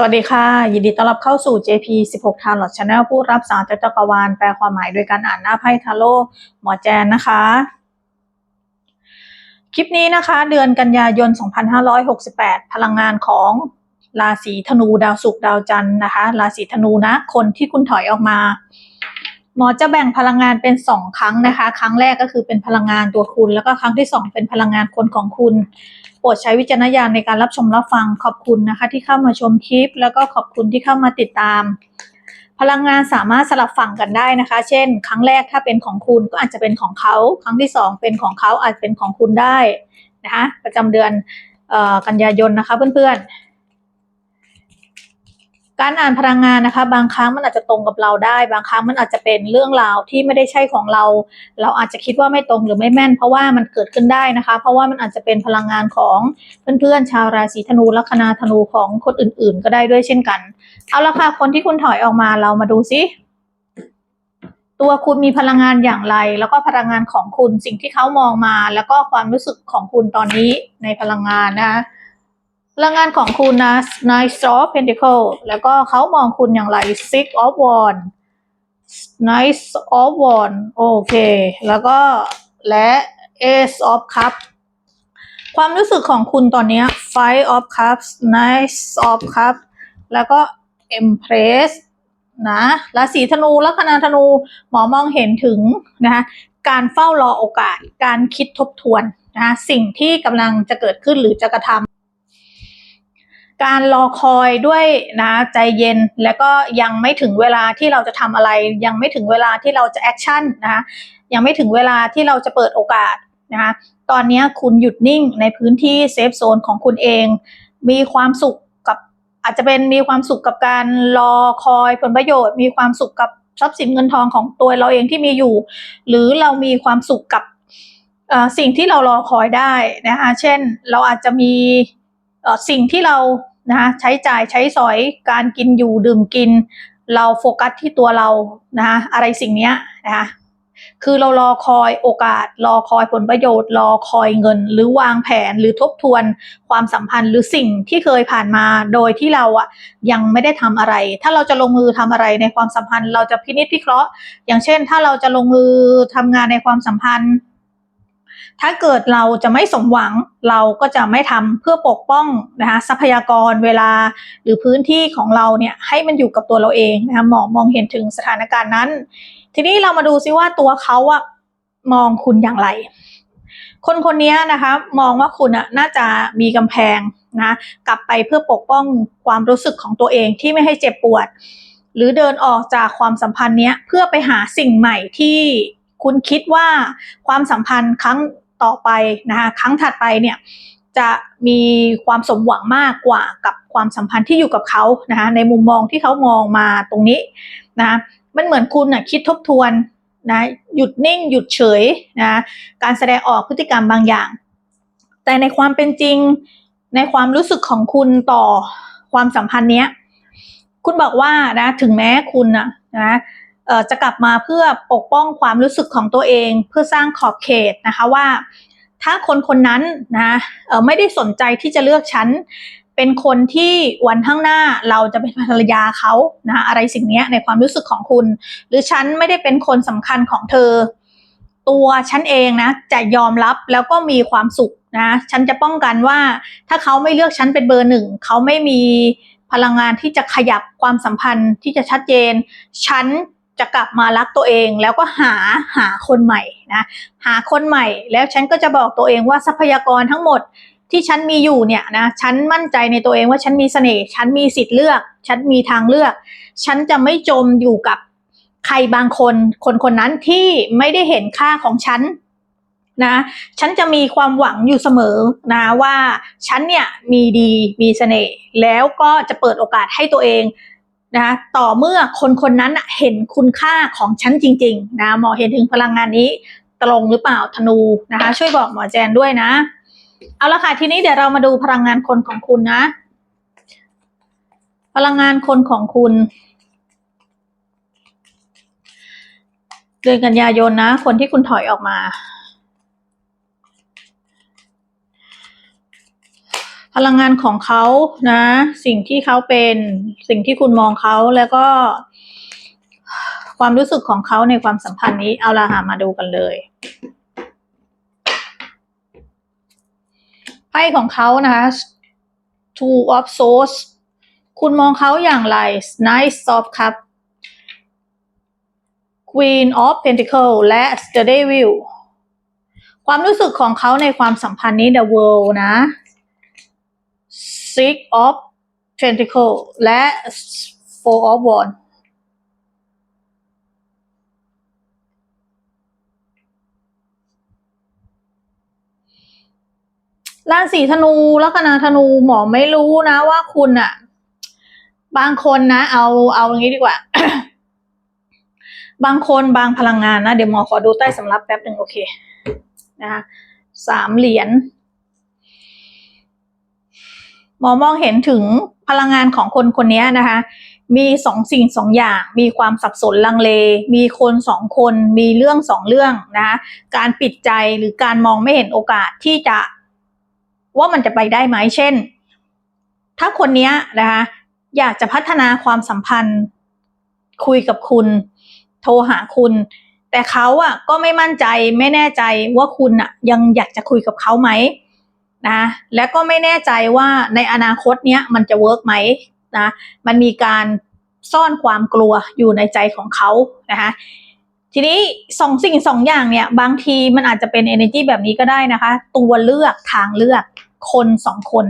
สวัสดีค่ะ ยินดีต้อนรับเข้าสู่ JP 16 t a r o t Channel ผู้รับสารจากจักรวาลแปลความหมายโดยการอ่านหน้าไพ่ทาโร่หมอแจนนะคะ คลิปนี้นะคะ เดือนกันยายน 2568 พลังงานของราศีธนูดาวศุกร์ดาวจันทร์นะคะ ราศีธนูนะ คนที่คุณถอยออกมา หมอจะแบ่งพลังงานเป็นสองครั้งนะคะ ครั้งแรกก็คือเป็นพลังงานตัวคุณ แล้วก็ครั้งที่สองเป็นพลังงานคนของคุณ โปรดใช้วิจารณญาณในการรับชมรับฟังขอบคุณนะคะ ที่เข้ามาชมคลิป แล้วก็ขอบคุณที่เข้ามาติดตาม พลังงานสามารถสลับฝั่งกันได้นะคะ เช่น ครั้งแรกถ้าเป็นของคุณก็อาจจะเป็นของเขา ครั้งที่สองเป็นของเขาอาจเป็นของคุณได้นะคะประจำเดือนออกันยายนนะคะเพื่อนๆ การอ่านพลังงานนะคะ บางครั้งมันอาจจะตรงกับเราได้ บางครั้งมันอาจจะเป็นเรื่องราวที่ไม่ได้ใช่ของเรา เราอาจจะคิดว่าไม่ตรงหรือไม่แม่น เพราะว่ามันเกิดขึ้นได้นะคะ เพราะว่ามันอาจจะเป็นพลังงานของเพื่อนๆชาวราศีธนูลัคนาธนูของคนอื่น ๆ ก็ได้ด้วยเช่นกัน เอาละค่ะคนที่คุณถอยออกมาเรามาดูซิตัวคุณมีพลังงานอย่างไร แล้วก็พลังงานของคุณสิ่งที่เขามองมา แล้วก็ความรู้สึกของคุณตอนนี้ในพลังงานนะคะ พลังงานของคุณนะ Knight of Pentacle แล้วก็เขามองคุณอย่างไร Six of Wands Knight of Wands โอเค แล้วก็และ Ace of Cups ความรู้สึกของคุณตอนนี้ Five of Cups Knight of Cups แล้วก็ Empress นะราศีธนูลัคนาธนูหมอมองเห็นถึงนะคะการเฝ้ารอโอกาส การคิดทบทวนนะคะสิ่งที่กำลังจะเกิดขึ้นหรือจะกระทำ การรอคอยด้วยนะใจเย็นแล้วก็ยังไม่ถึงเวลาที่เราจะทำอะไร ยังไม่ถึงเวลาที่เราจะแอคชั่นนะยังไม่ถึงเวลาที่เราจะเปิดโอกาสนะคะตอนนี้คุณหยุดนิ่งในพื้นที่เซฟโซนของคุณเอง มีความสุขกับอาจจะเป็นมีความสุขกับการรอคอยผลประโยชน์ มีความสุขกับทรัพย์สินเงินทองของตัวเราเองที่มีอยู่ หรือเรามีความสุขกับสิ่งที่เรารอคอยได้นะคะเช่นเราอาจจะมี สิ่งที่เรานะคะใช้จ่ายใช้สอยการกินอยู่ดื่มกิน เราโฟกัสที่ตัวเรานะคะอะไรสิ่งนี้นะคะคือเรารอคอยโอกาส รอคอยผลประโยชน์ รอคอยเงิน หรือวางแผนหรือทบทวนความสัมพันธ์หรือสิ่งที่เคยผ่านมาโดยที่เราอะยังไม่ได้ทำอะไร ถ้าเราจะลงมือทำอะไรในความสัมพันธ์ เราจะพินิจพิเคราะห์ อย่างเช่น ถ้าเราจะลงมือทำงานในความสัมพันธ์ ถ้าเกิดเราจะไม่สมหวังเราก็จะไม่ทำเพื่อปกป้องนะคะทรัพยากรเวลาหรือพื้นที่ของเราเนี่ยให้มันอยู่กับตัวเราเองนะคะหมอมองเห็นถึงสถานการณ์นั้น ทีนี้เรามาดูซิว่าตัวเขาอะมองคุณอย่างไร คนคนนี้นะคะมองว่าคุณอะน่าจะมีกำแพงนะกลับไปเพื่อปกป้องความรู้สึกของตัวเองที่ไม่ให้เจ็บปวด หรือเดินออกจากความสัมพันธ์เนี้ยเพื่อไปหาสิ่งใหม่ที่คุณคิดว่าความสัมพันธ์ครั้ง ต่อไปนะคะครั้งถัดไปเนี่ยจะมีความสมหวังมากกว่ากับความสัมพันธ์ที่อยู่กับเขานะคะในมุมมองที่เขามองมาตรงนี้นะะมันเหมือนคุณน่ะคิดทบทวนนะหยุดนิ่งหยุดเฉยนะการแสดงออกพฤติกรรมบางอย่าง แต่ในความเป็นจริงในความรู้สึกของคุณต่อความสัมพันธ์เนี้ยคุณบอกว่านะถึงแม้คุณนะนะ จะกลับมาเพื่อปกป้องความรู้สึกของตัวเอง เพื่อสร้างขอบเขตนะคะว่า ถ้าคนคนนั้นนะไม่ได้สนใจที่จะเลือกฉันเป็นคนที่วันข้างหน้าเราจะเป็นภรรยาเขานะอะไรสิ่งนี้ในความรู้สึกของคุณ หรือฉันไม่ได้เป็นคนสำคัญของเธอ ตัวฉันเองนะจะยอมรับแล้วก็มีความสุขนะฉันจะป้องกันว่าถ้าเขาไม่เลือกฉันเป็นเบอร์หนึ่งเขาไม่มีพลังงานที่จะขยับความสัมพันธ์ที่จะชัดเจน ฉัน จะกลับมารักตัวเองแล้วก็หาหาคนใหม่นะหาคนใหม่แล้วฉันก็จะบอกตัวเองว่าทรัพยากรทั้งหมดที่ฉันมีอยู่เนี่ยนะฉันมั่นใจในตัวเองว่าฉันมีเสน่ห์ฉันมีสิทธิ์เลือก ฉันมีทางเลือก ฉันจะไม่จมอยู่กับใครบางคน คนคนนั้นที่ไม่ได้เห็นค่าของฉันนะฉันจะมีความหวังอยู่เสมอนะว่าฉันเนี่ยมีดีมีเสน่ห์แล้วก็จะเปิดโอกาสให้ตัวเอง นะต่อเมื่อคนคนนั้นเห็นคุณค่าของฉันจริงๆนะหมอเห็นถึงพลังงานนี้ตรงหรือเปล่าธนูนะคะ ช่วยบอกหมอแจนด้วยนะ เอาละค่ะทีนี้เดี๋ยวเรามาดูพลังงานคนของคุณนะ พลังงานคนของคุณเดือนกันยายนนะ คนที่คุณถอยออกมา พลังงานของเขานะ สิ่งที่เขาเป็นสิ่งที่คุณมองเขาแล้วก็ ความรู้สึกของเขาในความสัมพันธ์นี้เอาละค่ะมาดูกันเลยไพ่ของเขานะคะ two of swords คุณมองเขาอย่างไร Knight of Cup Queen of Pentacle และ The Devil ความรู้สึกของเขาในความสัมพันธ์นี้ The World นะ Six of Pentacle และ Four of Wands ราศีธนูลัคนาธนูหมอไม่รู้นะว่าคุณอะบางคนนะ เอาเอาอย่างนี้ดีกว่า บางคนบางพลังงานนะ เดี๋ยวหมอขอดูใต้สำรับแป๊บหนึ่งโอเคนะคะสามเหรียญ หมอมองเห็นถึงพลังงานของคนคนนี้นะคะ มีสองสิ่งสองอย่าง มีความสับสนลังเล มีคนสองคน มีเรื่องสองเรื่องนะคะ การปิดใจหรือการมองไม่เห็นโอกาสที่จะ ว่ามันจะไปได้ไหม เช่น ถ้าคนนี้นะคะ อยากจะพัฒนาความสัมพันธ์ คุยกับคุณ โทรหาคุณ แต่เขาอะก็ไม่มั่นใจไม่แน่ใจว่าคุณอะยังอยากจะคุยกับเขาไหม นะและก็ไม่แน่ใจว่าในอนาคตเนี้ยมันจะเวิร์กไหมนะมันมีการซ่อนความกลัวอยู่ในใจของเขานะคะทีนี้สองสิ่งสองอย่างเนี่ยบางทีมันอาจจะเป็น energy แบบนี้ก็ได้นะคะ ตัวเลือกทางเลือกคนสองคน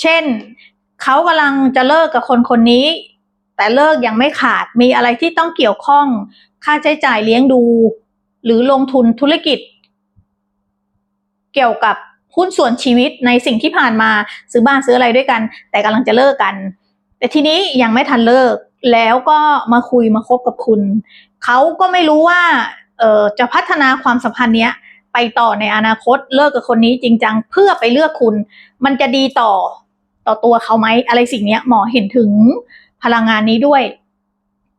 เช่นเขากำลังจะเลิกกับคนคนนี้ แต่เลิกยังไม่ขาดมีอะไรที่ต้องเกี่ยวข้อง ค่าใช้จ่ายเลี้ยงดู หรือลงทุนธุรกิจ เกี่ยวกับ หุ้นส่วนชีวิตในสิ่งที่ผ่านมาซื้อบ้านซื้ออะไรด้วยกัน แต่กำลังจะเลิกกัน แต่ทีนี้ยังไม่ทันเลิกแล้วก็มาคุยมาคบกับคุณ เขาก็ไม่รู้ว่าเออจะพัฒนาความสัมพันธ์เนี้ยไปต่อในอนาคตเลิกกับคนนี้จริงจังเพื่อไปเลือกคุณ มันจะดีต่อต่อตัวเขาไหมอะไรสิ่งเนี้ยหมอเห็นถึงพลังงานนี้ด้วย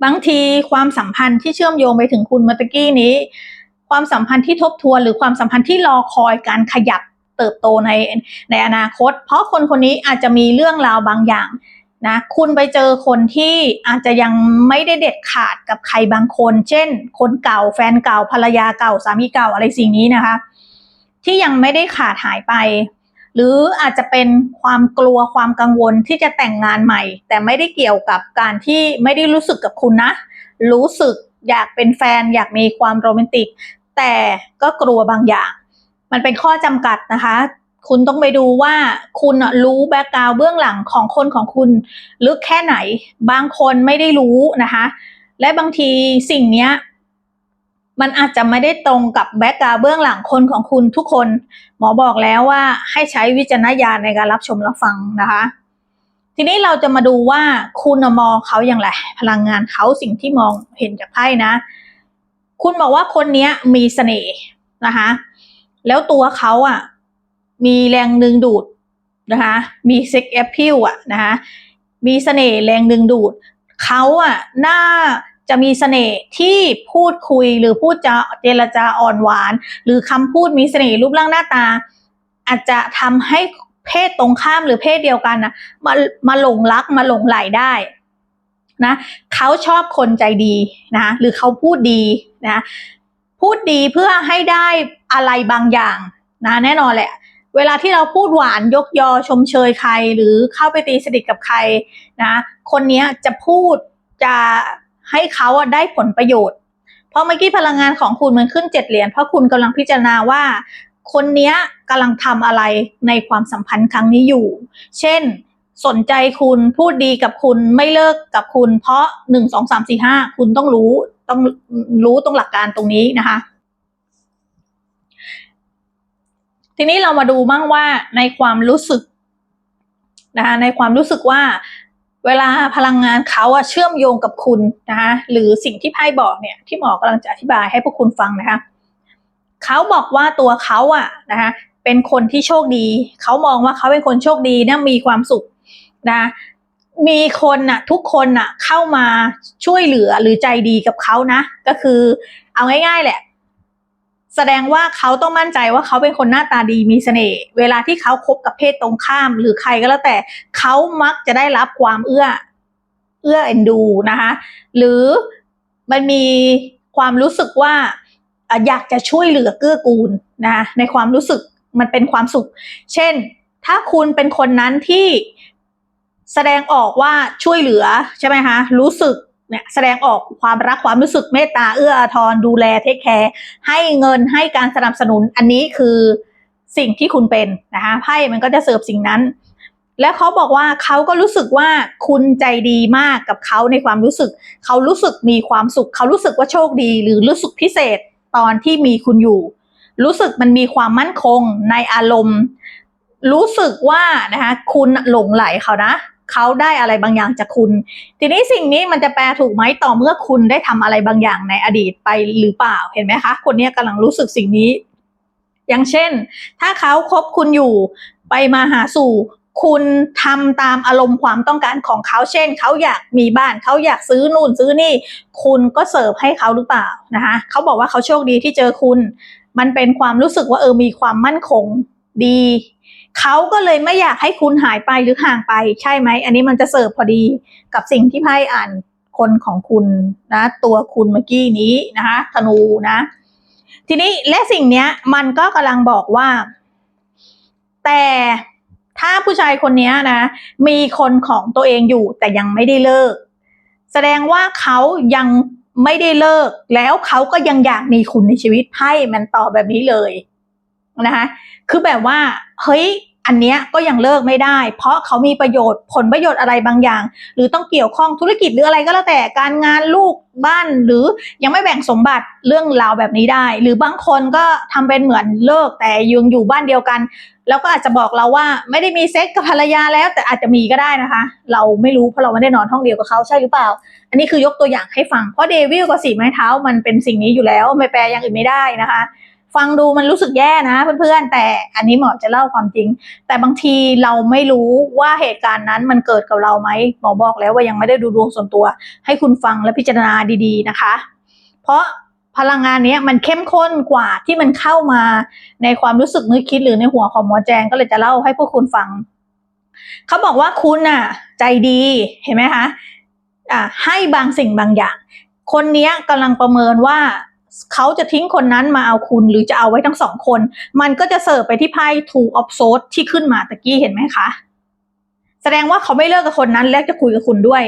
บางทีความสัมพันธ์ที่เชื่อมโยงไปถึงคุณเมื่อตะกี้นี้ ความสัมพันธ์ที่ทบทวนหรือความสัมพันธ์ที่รอคอยการขยับ เติบโตในในอนาคต เพราะคนคนนี้อาจจะมีเรื่องราวบางอย่างนะคุณไปเจอคนที่อาจจะยังไม่ได้เด็ดขาดกับใครบางคน เช่น คนเก่าแฟนเก่าภรรยาเก่าสามีเก่าอะไรสิ่งนี้นะคะ ที่ยังไม่ได้ขาดหายไป หรืออาจจะเป็นความกลัวความกังวลที่จะแต่งงานใหม่ แต่ไม่ได้เกี่ยวกับการที่ไม่ได้รู้สึกกับคุณนะ รู้สึกอยากเป็นแฟนอยากมีความโรแมนติก แต่ก็กลัวบางอย่าง มันเป็นข้อจำกัดนะคะ คุณต้องไปดูว่าคุณรู้แบ็กกราวเบื้องหลังของคนของคุณลึกแค่ไหน บางคนไม่ได้รู้นะคะ และบางทีสิ่งเนี้ยมันอาจจะไม่ได้ตรงกับแบ็กกราวเบื้องหลังคนของคุณทุกคน หมอบอกแล้วว่าให้ใช้วิจารณญาณในการรับชมรับฟังนะคะ ทีนี้เราจะมาดูว่าคุณมองเขาอย่างไร พลังงานเขาสิ่งที่มองเห็นจากไพ่นะ คุณบอกว่าคนนี้มีเสน่ห์นะคะ แล้วตัวเขาอะ มีแรงดึงดูดนะคะ มีเซ็กแอพพิลอะนะคะ มีเสน่ห์แรงดึงดูด เขาอะน่าจะมีเสน่ห์ที่พูดคุยหรือพูดจะเจรจาอ่อนหวาน หรือคำพูดมีเสน่ห์รูปร่างหน้าตา อาจจะทำให้เพศตรงข้ามหรือเพศเดียวกันนะมามาหลงรักมาหลงไหลได้นะเขาชอบคนใจดีนะหรือเขาพูดดีนะ พูดดีเพื่อให้ได้อะไรบางอย่างนะแน่นอนแหละ เวลาที่เราพูดหวานยกยอชมเชยใคร หรือเข้าไปตีสนิทกับใครนะ คนนี้จะพูดจะให้เขาได้ผลประโยชน์ เพราะเมื่อกี้พลังงานของคุณมันขึ้นเจ็ดเหรียญเพราะคุณกำลังพิจารณาว่า คนนี้ยกำลังทำอะไรในความสัมพันธ์ครั้งนี้อยู่ เช่น สนใจคุณพูดดีกับคุณไม่เลิกกับคุณ เพราะหนึ่งสองสามสี่ห้าคุณต้องรู้ต้องรู้ตรงหลักการตรงนี้นะคะ ทีนี้เรามาดูบ้างว่าในความรู้สึกนะคะในความรู้สึกว่าเวลาพลังงานเขาอะเชื่อมโยงกับคุณนะคะหรือสิ่งที่ไพ่บอกเนี่ยที่หมอกำลังจะอธิบายให้พวกคุณฟังนะคะเขาบอกว่าตัวเขาอะนะคะเป็นคนที่โชคดี เขามองว่าเขาเป็นคนโชคดีนะมีความสุข นะมีคนน่ะทุกคนน่ะเข้ามาช่วยเหลือหรือใจดีกับเขานะ ก็คือเอาง่าย ๆ แหละ แสดงว่าเขาต้องมั่นใจว่าเขาเป็นคนหน้าตาดีมีเสน่ห์เวลาที่เขาคบกับเพศตรงข้าม หรือใครก็แล้วแต่เขามักจะได้รับความเอื้อ เอื้อเอ็นดูนะคะ หรือมันมีความรู้สึกว่าอะอยากจะช่วยเหลือเกื้อกูลนะในความรู้สึกมันเป็นความสุข เช่น ถ้าคุณเป็นคนนั้นที่ แสดงออกว่าช่วยเหลือใช่ไหมคะรู้สึกเนี่ยแสดงออกความรักความรู้สึกเมตตาเอื้ออาทรดูแลเทคแคร์ให้เงินให้การสนับสนุนอันนี้คือสิ่งที่คุณเป็นนะคะไพ่มันก็จะเสิร์ฟสิ่งนั้น แล้วเขาบอกว่าเขาก็รู้สึกว่าคุณใจดีมากกับเขาในความรู้สึก เขารู้สึกมีความสุข เขารู้สึกว่าโชคดี หรือรู้สึกพิเศษตอนที่มีคุณอยู่ รู้สึกมันมีความมั่นคงในอารมณ์ รู้สึกว่านะคะคุณหลงไหลเขานะ เขาได้อะไรบางอย่างจากคุณ ทีนี้สิ่งนี้มันจะแปลถูกไหมต่อเมื่อคุณได้ทำอะไรบางอย่างในอดีตไปหรือเปล่าเห็นไหมคะ คนนี้ยกำลังรู้สึกสิ่งนี้ อย่างเช่น ถ้าเขาคบคุณอยู่ไปมาหาสู่คุณทำตามอารมณ์ความต้องการของเขาเช่น เขาอยากมีบ้านเขาอยากซื้อนู่นซื้อนี่ คุณก็เสิร์ฟให้เขาหรือเปล่านะคะเขาบอกว่าเขาโชคดีที่เจอคุณ มันเป็นความรู้สึกว่าเออมีความมั่นคงดี เขาก็เลยไม่อยากให้คุณหายไปหรือห่างไปใช่ไหม อันนี้มันจะเสิร์ฟพอดีกับสิ่งที่ไพ่อ่านคนของคุณนะ ตัวคุณเมื่อกี้นี้นะคะธนูนะ ทีนี้และสิ่งเนี้ย มันก็กำลังบอกว่า แต่ถ้าผู้ชายคนนี้นะ มีคนของตัวเองอยู่แต่ยังไม่ได้เลิก แสดงว่าเขายังไม่ได้เลิก แล้วเขาก็ยังอยากมีคุณในชีวิตไพ่มันตอบแบบนี้เลย นะคะคือแบบว่าเฮ้ยอันเนี้ยก็ยังเลิกไม่ได้ เพราะเขามีประโยชน์ผลประโยชน์อะไรบางอย่าง หรือต้องเกี่ยวข้องธุรกิจหรืออะไรก็แล้วแต่การงานลูกบ้านหรือยังไม่แบ่งสมบัติเรื่องราวแบบนี้ได้ หรือบางคนก็ทำเป็นเหมือนเลิกแต่ยังอยู่บ้านเดียวกัน แล้วก็อาจจะบอกเราว่าไม่ได้มีเซ็กกับภรรยาแล้ว แต่อาจจะมีก็ได้นะคะ เราไม่รู้เพราะเราไม่ได้นอนห้องเดียวกับเขาใช่หรือเปล่า อันนี้คือยกตัวอย่างให้ฟังเพราะเดวิลกับสีไม้เท้ามันเป็นสิ่งนี้อยู่แล้วไม่แปลอย่างอื่นไม่ได้นะคะ ฟังดูมันรู้สึกแย่นะเพื่อนๆ แต่อันนี้หมอจะเล่าความจริง แต่บางทีเราไม่รู้ว่าเหตุการณ์นั้นมันเกิดกับเราไหมหมอบอกแล้วว่ายังไม่ได้ดูดวงส่วนตัว ให้คุณฟังและพิจารณาดีๆนะคะ เพราะพลังงานนี้มันเข้มข้นกว่าที่มันเข้ามาในความรู้สึกนึกคิดหรือในหัวของหมอแจงก็เลยจะเล่าให้พวกคุณฟัง เขาบอกว่าคุณน่ะ ใจดีเห็นไหมคะอะให้บางสิ่งบางอย่าง คนนี้กำลังประเมินว่า เขาจะทิ้งคนนั้นมาเอาคุณหรือจะเอาไว้ทั้งสองคน มันก็จะเสิร์ฟไปที่ไพ่ two of swords ที่ขึ้นมาตะกี้เห็นไหมคะ แสดงว่าเขาไม่เลิกกับคนนั้นและจะคุยกับคุณด้วย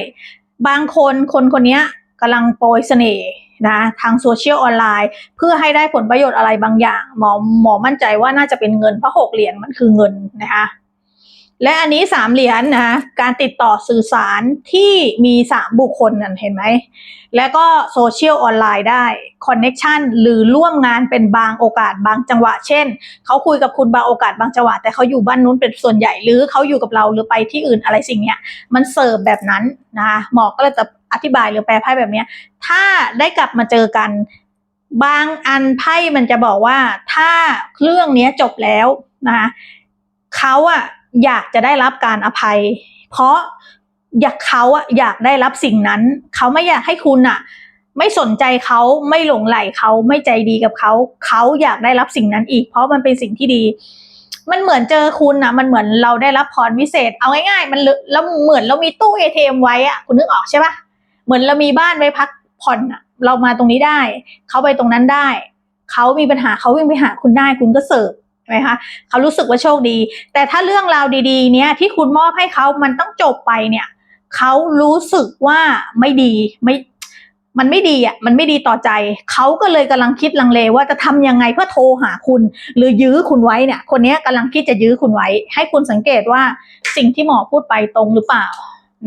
บางคนคนคนนี้กำลังโปรยเสน่ห์นะทางโซเชียลออนไลน์ เพื่อให้ได้ผลประโยชน์อะไรบางอย่าง หมอหมอมั่นใจว่าน่าจะเป็นเงินเพราะหกเหรียญมันคือเงินนะคะ และอันนี้สามเหรียญนะการติดต่อสื่อสารที่มีสามบุคคลนั่นเห็นไหม แล้วก็โซเชียลออนไลน์ได้คอนเน็ชันหรือร่วมงานเป็นบางโอกาสบางจังหวะ เช่น เขาคุยกับคุณบางโอกาสบางจังหวะ แต่เขาอยู่บ้านนู้นเป็นส่วนใหญ่หรือเขาอยู่กับเราหรือไปที่อื่นอะไรสิ่งเนี้ย มันเสิร์ฟแบบนั้นนะคะหมอก็เลยจะอธิบายหรือแปลไพ่แบบเนี้ยถ้าได้กลับมาเจอกัน บางอันไพ่มันจะบอกว่าถ้าเรื่องเนี้ยจบแล้วนะคะเขาอะ อยากจะได้รับการอภัย เพราะอยากเขาอะอยากได้รับสิ่งนั้น เขาไม่อยากให้คุณอะไม่สนใจเขาไม่หลงไหลเขาไม่ใจดีกับเขาเขาอยากได้รับสิ่งนั้นอีก เพราะมันเป็นสิ่งที่ดี มันเหมือนเจอคุณอะมันเหมือนเราได้รับพรวิเศษ เอาง่ายๆ มันแล้วเหมือนเรามีตู้ ATM ไว้อะคุณนึกออกใช่ปะเหมือนเรามีบ้านไว้พักผ่อนอะเรามาตรงนี้ได้ เขาไปตรงนั้นได้ เขามีปัญหาเขาวิ่งไปหาคุณได้คุณก็เสิร์ฟ ใช่ไหมคะเขารู้สึกว่าโชคดี แต่ถ้าเรื่องราวดีๆ เนี้ยที่คุณมอบให้เขามันต้องจบไปเนี่ยเขารู้สึกว่าไม่ดีไม่มันไม่ดีอะ มันไม่ดีต่อใจ เขาก็เลยกำลังคิดลังเลว่าจะทำยังไงเพื่อโทรหาคุณ หรือยื้อคุณไว้เนี่ย คนนี้ยกำลังคิดจะยื้อคุณไว้ ให้คุณสังเกตว่าสิ่งที่หมอพูดไปตรงหรือเปล่า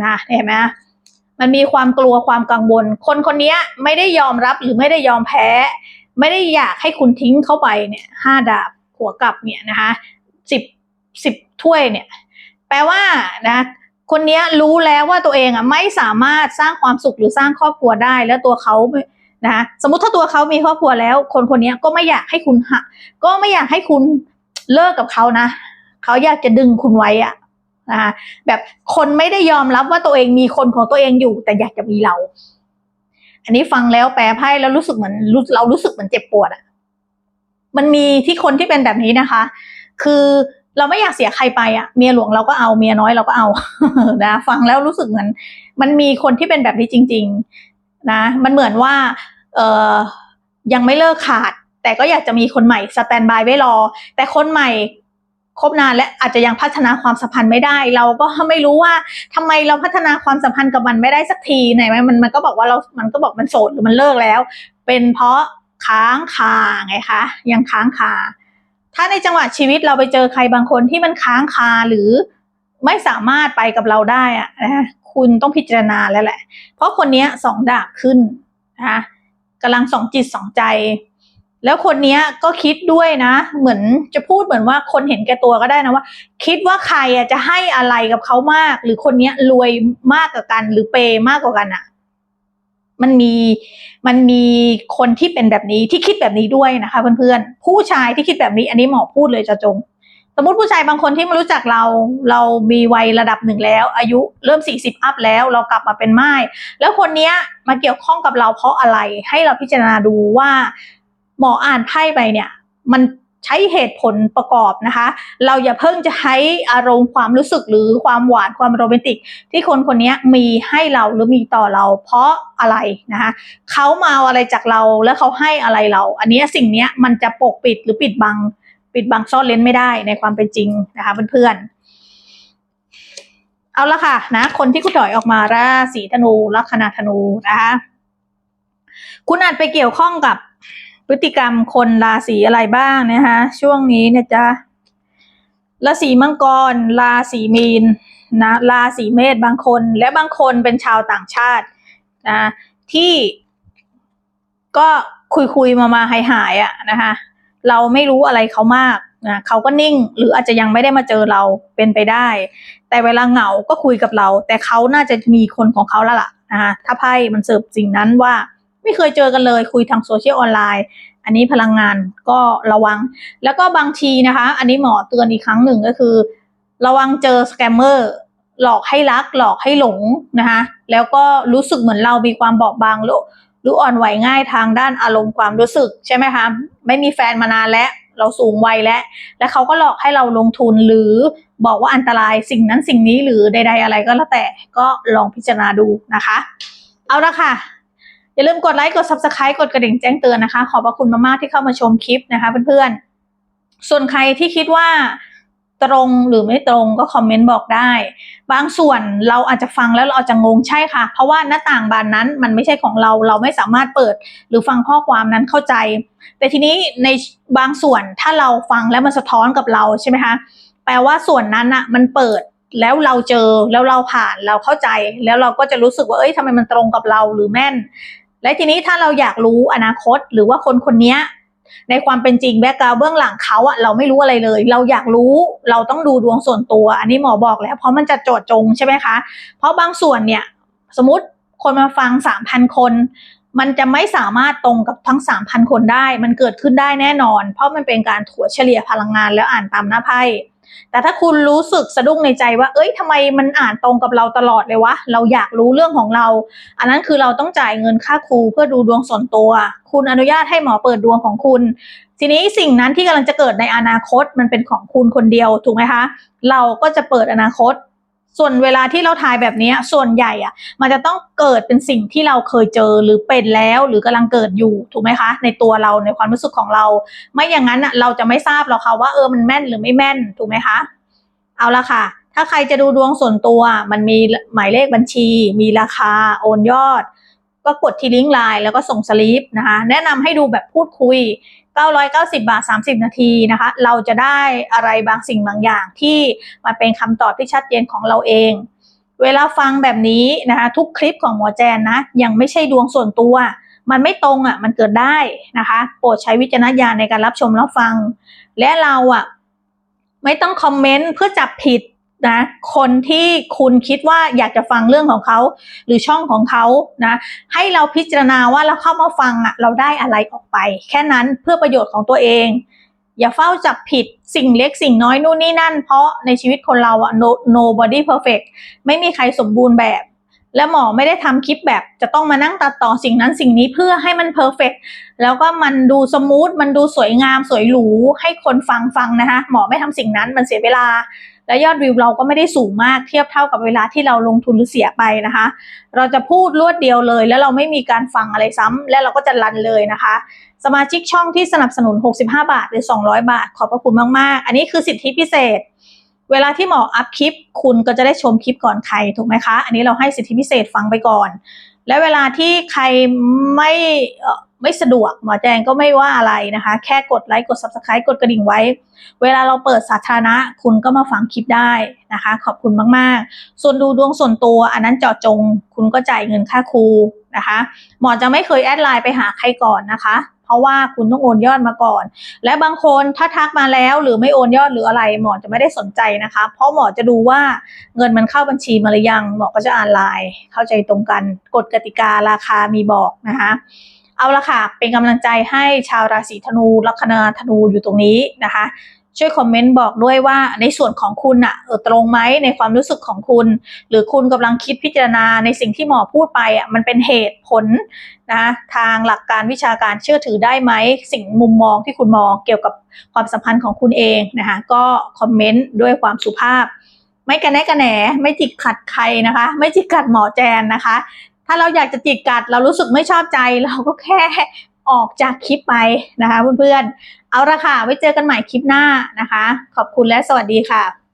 นะเห็นไหมมันมีความกลัวความกังวล คนคนนี้ไม่ได้ยอมรับหรือไม่ได้ยอมแพ้ ไม่ได้อยากให้คุณทิ้งเข้าไปเนี่ยห้าดาบ หัวกลับเนี่ยนะคะสิบสิบถ้วยเนี่ยแปลว่านะคนนี้รู้แล้วว่าตัวเองอะไม่สามารถสร้างความสุขหรือสร้างครอบครัวได้แล้วตัวเขานะคะสมมติถ้าตัวเขามีครอบครัวแล้ว คนคนนี้ก็ไม่อยากให้คุณหักก็ไม่อยากให้คุณเลิกกับเขานะเขาอยากจะดึงคุณไว้อะนะคะแบบคนไม่ได้ยอมรับว่าตัวเองมีคนของตัวเองอยู่ แต่อยากจะมีเรา อันนี้ฟังแล้วแปลไพ่แล้วรู้สึกเหมือนเรารู้สึกเหมือนเจ็บปวดอะ มันมีที่คนที่เป็นแบบนี้นะคะ คือเราไม่อยากเสียใครไปอะเมียหลวงเราก็เอาเมียน้อยเราก็เอานะฟังแล้วรู้สึกเหมือน มันมีคนที่เป็นแบบนี้จริง ๆ นะ มันเหมือนว่า เออยังไม่เลิกขาด แต่ก็อยากจะมีคนใหม่สแตนบายไว้รอ แต่คนใหม่คบนานและอาจจะยังพัฒนาความสัมพันธ์ไม่ได้ เราก็ไม่รู้ว่าทำไมเราพัฒนาความสัมพันธ์กับมันไม่ได้สักทีไหนไหมมันมันก็บอกว่าเรา มันก็บอกมันโสดหรือมันเลิกแล้ว เป็นเพราะ ค้างคาไงคะยังค้างคา ถ้าในจังหวะชีวิตเราไปเจอใครบางคนที่มันค้างคาหรือไม่สามารถไปกับเราได้อะนะคุณต้องพิจารณาแล้วแหละ เพราะคนนี้สองดาบขึ้นนะคะกำลังสองจิตสองใจ แล้วคนนี้ก็คิดด้วยนะ เหมือนจะพูดเหมือนว่าคนเห็นแก่ตัวก็ได้นะว่า คิดว่าใครจะให้อะไรกับเขามาก หรือคนนี้รวยมากกว่ากัน หรือเปย์มากกว่ากันอะ มันมีมันมีคนที่เป็นแบบนี้ที่คิดแบบนี้ด้วยนะคะเพื่อนๆผู้ชายที่คิดแบบนี้อันนี้หมอพูดเลยจะจง สมมติผู้ชายบางคนที่มารู้จักเรา เรามีวัยระดับหนึ่งแล้ว อายุเริ่ม 40 อัพแล้วเรากลับมาเป็นไม้แล้วคนเนี้ยมาเกี่ยวข้องกับเราเพราะอะไรให้เราพิจารณาดูว่า หมออ่านไพ่ไปเนี่ย มัน ช้เหตุผลประกอบนะคะ เราอย่าเพิ่งจะใช้อารมณ์ความรู้สึกหรือความหวานความโรแมนติก ที่คนคนนี้มีให้เราหรือมีต่อเรา เพราะอะไรนะคะเขามาเอาอะไรจากเราแล้วเขาให้อะไรเรา อันนี้สิ่งนี้มันจะปกปิดหรือปิดบัง ปิดบังซ่อนเลนไม่ได้ในความเป็นจริงนะคะเพื่อนๆเอาละค่ะนะคนที่คุณถอยออกมาราศีธนูลัคนาธนูนะคะคุณอาจไปเกี่ยวข้องกับ พฤติกรรมคนราศีอะไรบ้างนะคะช่วงนี้เนี่ยจะราศีมังกร ราศีมีนนะราศีเมษบางคน และบางคนเป็นชาวต่างชาตินะที่ก็คุยคุยมามาหายหายอะนะคะเราไม่รู้อะไรเขามากนะเขาก็นิ่งหรืออาจจะยังไม่ได้มาเจอเราเป็นไปได้ แต่เวลาเหงาก็คุยกับเรา แต่เขาน่าจะมีคนของเขาแล้วล่ะนะคะถ้าไพ่มันเสิร์ฟสิ่งนั้นว่า ไม่เคยเจอกันเลยคุยทางโซเชียลออนไลน์ อันนี้พลังงานก็ระวัง แล้วก็บางทีนะคะ อันนี้หมอเตือนอีกครั้งหนึ่งก็คือ ระวังเจอสแกมเมอร์หลอกให้รักหลอกให้หลงนะคะแล้วก็รู้สึกเหมือนเรามีความบอบบางหรือหรืออ่อนไหวง่ายทางด้านอารมณ์ความรู้สึกใช่ไหมคะไม่มีแฟนมานานแล้วเราสูงวัยแล้ว แล้วเขาก็หลอกให้เราลงทุนหรือบอกว่าอันตรายสิ่งนั้นสิ่งนี้หรือใด ๆ อะไรก็แล้วแต่ก็ลองพิจารณาดูนะคะ เอาละค่ะ อย่าลืมกดไลค์กด subscribe กดกระดิ่งแจ้งเตือนนะคะ ขอบพระคุณมากๆที่เข้ามาชมคลิปนะคะเพื่อนๆ ส่วนใครที่คิดว่าตรงหรือไม่ตรงก็คอมเมนต์บอกได้ บางส่วนเราอาจจะฟังแล้วเราอาจจะงงใช่ค่ะ เพราะว่าหน้าต่างบานนั้นมันไม่ใช่ของเราเราไม่สามารถเปิดหรือฟังข้อความนั้นเข้าใจ แต่ทีนี้ในบางส่วนถ้าเราฟังแล้วมันสะท้อนกับเราใช่ไหมคะแปลว่าส่วนนั้นอะมันเปิดแล้วเราเจอแล้วเราผ่านเราเข้าใจ แล้วเราก็จะรู้สึกว่าเอ้ยทำไมมันตรงกับเราหรือแม่น และทีนี้ถ้าเราอยากรู้อนาคตหรือว่าคนคนนี้ในความเป็นจริงแบ็กกราวเบื้องหลังเขาอะเราไม่รู้อะไรเลย เราอยากรู้เราต้องดูดวงส่วนตัว อันนี้หมอบอกแล้ว เพราะมันจะโจทย์จงใช่ไหมคะ เพราะบางส่วนเนี่ย สมมติคนมาฟังสามพันคน มันจะไม่สามารถตรงกับทั้งสามพันคนได้ มันเกิดขึ้นได้แน่นอน เพราะมันเป็นการถัวเฉลี่ยพลังงานแล้วอ่านตามหน้าไพ่ แต่ถ้าคุณรู้สึกสะดุ้งในใจว่า เอ้ยทำไมมันอ่านตรงกับเราตลอดเลยวะ เราอยากรู้เรื่องของเรา อันนั้นคือเราต้องจ่ายเงินค่าครูเพื่อดูดวงส่วนตัว คุณอนุญาตให้หมอเปิดดวงของคุณ ทีนี้สิ่งนั้นที่กำลังจะเกิดในอนาคตมันเป็นของคุณคนเดียวถูกไหมคะ เราก็จะเปิดอนาคต ส่วนเวลาที่เราทายแบบนี้ส่วนใหญ่อะมันจะต้องเกิดเป็นสิ่งที่เราเคยเจอหรือเป็นแล้วหรือกำลังเกิดอยู่ถูกไหมคะ ในตัวเราในความรู้สึกของเรา ไม่อย่างนั้นอะเราจะไม่ทราบหรอกค่ะว่าเออมันแม่นหรือไม่แม่นถูกไหมคะ เอาละค่ะ ถ้าใครจะดูดวงส่วนตัว มันมีหมายเลขบัญชี มีราคาโอนยอด ก็กดที่ลิงก์ไลน์แล้วก็ส่งสลิปนะคะ แนะนำให้ดูแบบพูดคุย 990 บาท 30 นาทีนะคะ เราจะได้อะไรบางสิ่งบางอย่างที่มาเป็นคำตอบที่ชัดเจนของเราเอง เวลาฟังแบบนี้นะคะ ทุกคลิปของหมอแจนนะ ยังไม่ใช่ดวงส่วนตัว มันไม่ตรงอะ มันเกิดได้นะคะ โปรดใช้วิจารณญาณในการรับชมรับฟัง และเราอะไม่ต้องคอมเมนต์เพื่อจับผิด นะคนที่คุณคิดว่าอยากจะฟังเรื่องของเขา หรือช่องของเขานะให้เราพิจารณาว่าเราเข้ามาฟังอะเราได้อะไรออกไป แค่นั้นเพื่อประโยชน์ของตัวเอง อย่าเฝ้าจับผิดสิ่งเล็กสิ่งน้อยนู่นนี่นั่น เพราะในชีวิตคนเราอะ no nobody perfect ไม่มีใครสมบูรณ์แบบ และหมอไม่ได้ทำคลิปแบบ จะต้องมานั่งตัดต่อสิ่งนั้นสิ่งนี้เพื่อให้มันเพอร์เฟกแล้วก็มันดูสมูทมันดูสวยงามสวยหรูให้คนฟังฟังนะคะหมอไม่ทำสิ่งนั้นมันเสียเวลา และยอดวิวเราก็ไม่ได้สูงมากเทียบเท่ากับเวลาที่เราลงทุนหรือเสียไปนะคะ เราจะพูดรวดเดียวเลย แล้วเราไม่มีการฟังอะไรซ้ำและเราก็จะรันเลยนะคะ สมาชิกช่องที่สนับสนุน 65 บาทหรือ 200 บาท ขอบพระคุณมาก ๆ อันนี้คือสิทธิพิเศษ เวลาที่หมออัพคลิป คุณก็จะได้ชมคลิปก่อนใครถูกไหมคะ อันนี้เราให้สิทธิพิเศษฟังไปก่อน และเวลาที่ใครไม่เไม่สะดวกหมอแจงก็ไม่ว่าอะไรนะคะ แค่กดไลค์กด subscribe กดกระดิ่งไว้ เวลาเราเปิดสาธารณะ คุณก็มาฟังคลิปได้นะคะ ขอบคุณมากๆ ส่วนดูดวงส่วนตัว อันนั้นเจาะจง คุณก็จ่ายเงินค่าครูนะคะ หมอจะไม่เคยแอดไลน์ไปหาใครก่อนนะคะ เพราะว่าคุณต้องโอนยอดมาก่อน และบางคนถ้าทักมาแล้วหรือไม่โอนยอดหรืออะไร หมอจะไม่ได้สนใจนะคะ เพราะหมอจะดูว่าเงินมันเข้าบัญชีมาหรือยัง หมอก็จะอ่านไลน์เข้าใจตรงกันกฎกติการาคามีบอกนะคะ เอาละค่ะ เป็นกำลังใจให้ชาวราศีธนูลัคนาธนูอยู่ตรงนี้นะคะ ช่วยคอมเมนต์บอกด้วยว่าในส่วนของคุณอะเออตรงไหมในความรู้สึกของคุณ หรือคุณกำลังคิดพิจารณาในสิ่งที่หมอพูดไปอะมันเป็นเหตุผลนะทางหลักการวิชาการเชื่อถือได้ไหมสิ่งมุมมองที่คุณมองเกี่ยวกับความสัมพันธ์ของคุณเองนะคะก็คอมเมนต์ด้วยความสุภาพไม่กระแนะกระแหนไม่จิกขัดใครนะคะ ไม่จิกกัดหมอแจนนะคะ ถ้าเราอยากจะจิกกัด เรารู้สึกไม่ชอบใจเราก็แค่ออกจากคลิปไปนะคะเพื่อนๆ เอาละค่ะ ไว้เจอกันใหม่คลิปหน้านะคะ ขอบคุณและสวัสดีค่ะ